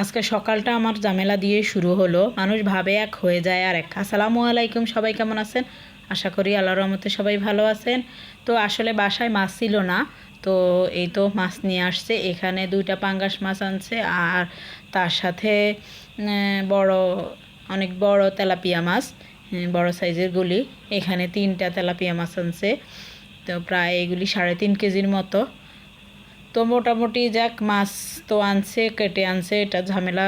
আজকে সকালটা আমার ঝামেলা দিয়ে শুরু হলো। মানুষ ভাবে এক হয়ে যায় আর এক। আসসালামু আলাইকুম, সবাই কেমন আছেন? আশা করি আল্লাহর রহমতে সবাই ভালো আছেন। তো আসলে বাসায় মাছ ছিল না, তো এই তো মাছ নিয়ে আসছে। এখানে দুইটা পাঙ্গাস মাছ আনছে আর তার সাথে বড়, অনেক বড় তেলাপিয়া মাছ বড় সাইজের গুলি। এখানে তিনটা তেলাপিয়া মাছ আনছে। তো প্রায় এগুলি সাড়ে তিন কেজির মতো। তো মোটামুটি যাক, মাছ তো আনছে, কেটে আনছে, এটা ঝামেলা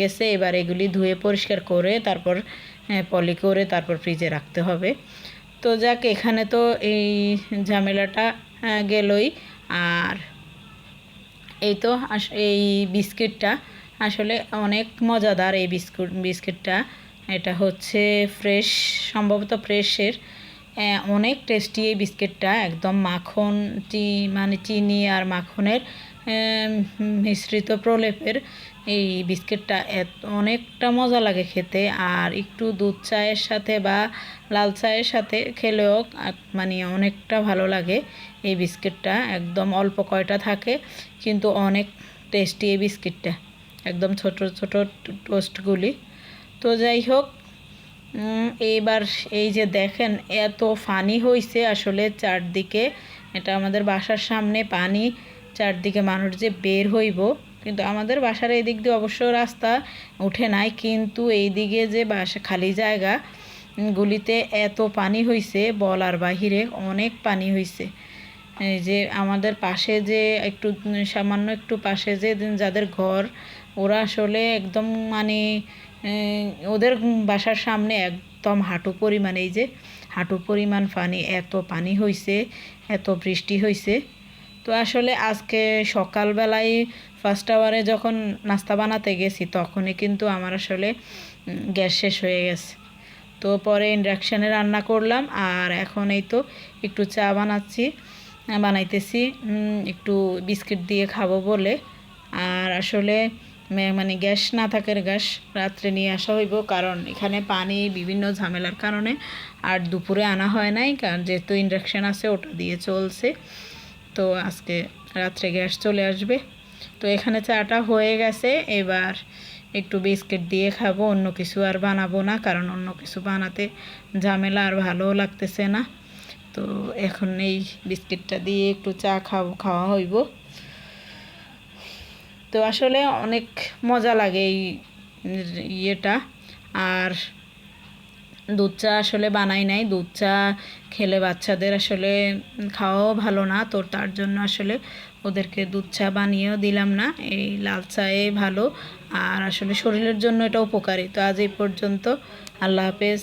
গেছে। এবার এগুলি ধুয়ে পরিষ্কার করে, তারপর পলি করে, তারপর ফ্রিজে রাখতে হবে। তো যাক, এখানে তো এই ঝামেলাটা গেলই। আর এই তো এই বিস্কিটটা আসলে অনেক মজাদার এই বিস্কুট, বিস্কিটটা। এটা হচ্ছে ফ্রেশ, সম্ভবত ফ্রেশের। অনেক টেস্টি এই বিস্কিটটা একদম মাখন চি মানে চিনি আর মাখনের মিশ্রিত প্রলেপের এই বিস্কিটটা অনেকটা মজা লাগে খেতে। আর একটু দুধ চায়ের সাথে বা লাল চায়ের সাথে খেলেও মানে অনেকটা ভালো লাগে এই বিস্কিটটা একদম অল্প কয়টা থাকে, কিন্তু অনেক টেস্টি এই বিস্কিটটা একদম ছোট ছোট টোস্টগুলি তো যাই হোক এইবার এই যে দেখেন, এত ফানি হয়েছে আসলে চারদিকে। এটা আমাদের বাসার সামনে পানি, চারদিকে মানুষ যে বের হইব। কিন্তু আমাদের বাসার এই দিক দিয়ে অবশ্য রাস্তা উঠে নাই, কিন্তু এই দিকে যে বাসা, খালি জায়গা গুলিতে এত পানি হইছে বলার বাহিরে অনেক পানি হইছে। যে আমাদের পাশে যে একটু, সামান্য একটু পাশে যে যাদের ঘর, ওরা আসলে একদম মানে ওদের বাসার সামনে একদম হাঁটু পরিমাণ, এই যে হাঁটু পরিমাণ পানি, এত পানি হইছে, এত বৃষ্টি হইছে। তো আসলে আজকে সকালবেলায় ফার্স্ট আওয়ারে যখন নাস্তা বানাতে গেছি, তখনই কিন্তু আমার আসলে গ্যাস শেষ হয়ে গেছে। তো পরে ইন্ডাকশানে রান্না করলাম, আর এখন এই তো একটু চা বানাচ্ছি। বানাইতেছি একটু বিস্কিট দিয়ে খাব বলে। আর আসলে মানে গ্যাস না থাকার গ্যাস রাত্রে নিয়ে আসা হইব, কারণ এখানে পানি বিভিন্ন ঝামেলার কারণে আর দুপুরে আনা হয় নাই, কারণ যেহেতু ইন্ডাকশান আছে, ওটা দিয়ে চলছে। তো আজকে রাত্রে গ্যাস চলে আসবে। তো এখানে চাটা হয়ে গেছে, এবার একটু বিস্কিট দিয়ে খাব, অন্য কিছু আর বানাবো না, কারণ অন্য কিছু বানাতে ঝামেলা আর ভালোও লাগতেছে না। তো এখন এই বিস্কিটটা দিয়ে একটু চা খাব খাওয়া হইব। তো আসলে অনেক মজা লাগে এই ইয়েটা। আর দুধ চা আসলে বানাই নাই। দুধ চা খেলে বাচ্চাদের আসলে খাওয়াও ভালো না। তো তার জন্য আসলে ওদেরকে দুধ চা বানিয়েও দিলাম না। এই লাল চায়ে ভালো। আর আসলে শরীরের জন্য এটা উপকারী। তো আজ এই পর্যন্ত আল্লাহ হাফেজ।